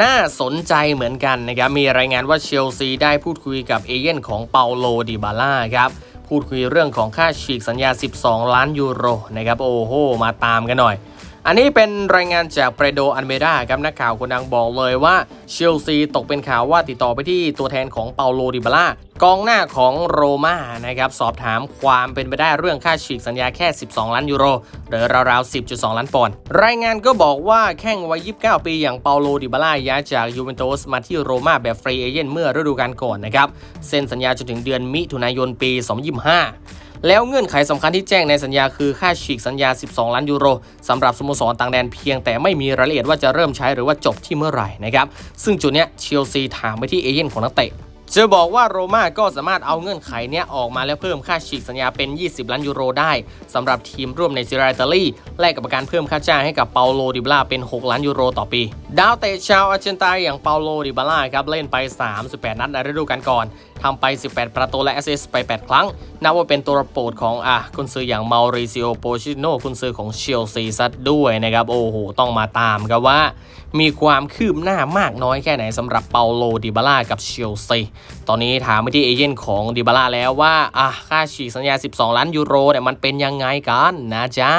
น่าสนใจเหมือนกันนะครับ มีรายงานว่าเชลซีได้พูดคุยกับเอเย่นของเปาโลดิบาล่าครับ พูดคุยเรื่องของค่าฉีกสัญญา 12 ล้านยูโรนะครับ โอ้โห มาตามกันหน่อย อันนี้เป็นรายงานจากเปรโดอันเมดาครับนักข่าวคนดังบอกเลยว่าเชลซีตกเป็นข่าวว่าติดต่อไปที่ตัวแทนของเปาโลดิบาล่ากองหน้าของโรม่านะครับสอบถามความเป็นไปได้เรื่องค่าฉีกสัญญาแค่ 12 ล้านยูโรหรือราวๆ 10.2 ล้านปอนด์รายงานก็บอกว่าแข้งวัย 29 ปีอย่างเปาโลดิบาล่าย้ายจากยูเวนตุสมาที่โรม่าแบบฟรีเอเย่นเมื่อฤดูกาลก่อนนะครับเซ็นสัญญาจนถึงเดือนมิถุนายนปี 2025 แล้วเงื่อนไขสำคัญที่แจ้งในสัญญาคือค่าฉีกสัญญา 12 ล้านยูโรสำหรับสโมสรต่างแดนเพียงแต่ไม่มีรายละเอียดว่าจะเริ่มใช้หรือว่าจบที่เมื่อไหร่นะครับซึ่งจุดเนี้ยเชลซีถามไปที่เอเย่นของนักเตะจะบอกว่าโรม่าก็สามารถเอาเงื่อนไขเนี้ยออกมาแล้วเพิ่มค่าฉีกสัญญาเป็น 20 ล้านยูโรได้สำหรับทีมร่วมในซีเรียอิตาลีแลกกับการเพิ่มค่าจ้างให้กับเปาโลดิบลาเป็น 6 ล้านยูโรต่อปี ดาวเตะชาวอาร์เจนตินาอย่างเปาโลดิบลาครับเล่นไป 38 นัดในฤดูกาลก่อน ทำไป 18 ประตูและแอสซิสต์ไป 8 ครั้ง นับว่าเป็นตัวโปรดของอะคุณซื้ออย่างมาริซิโอโปชิโนคุณซื้อของเชลซีซัดด้วยนะครับ โอ้โห ต้องมาตามครับว่า มีความคืบหน้ามากน้อยแค่ไหนสำหรับเปาโลดิบาล่ากับเชลซีตอนนี้ถามไปที่เอเย่นของดิบาล่าแล้วว่าอะค่าฉีกสัญญา 12 ล้านยูโรเนี่ยมันเป็นยังไงกันนะจ๊ะ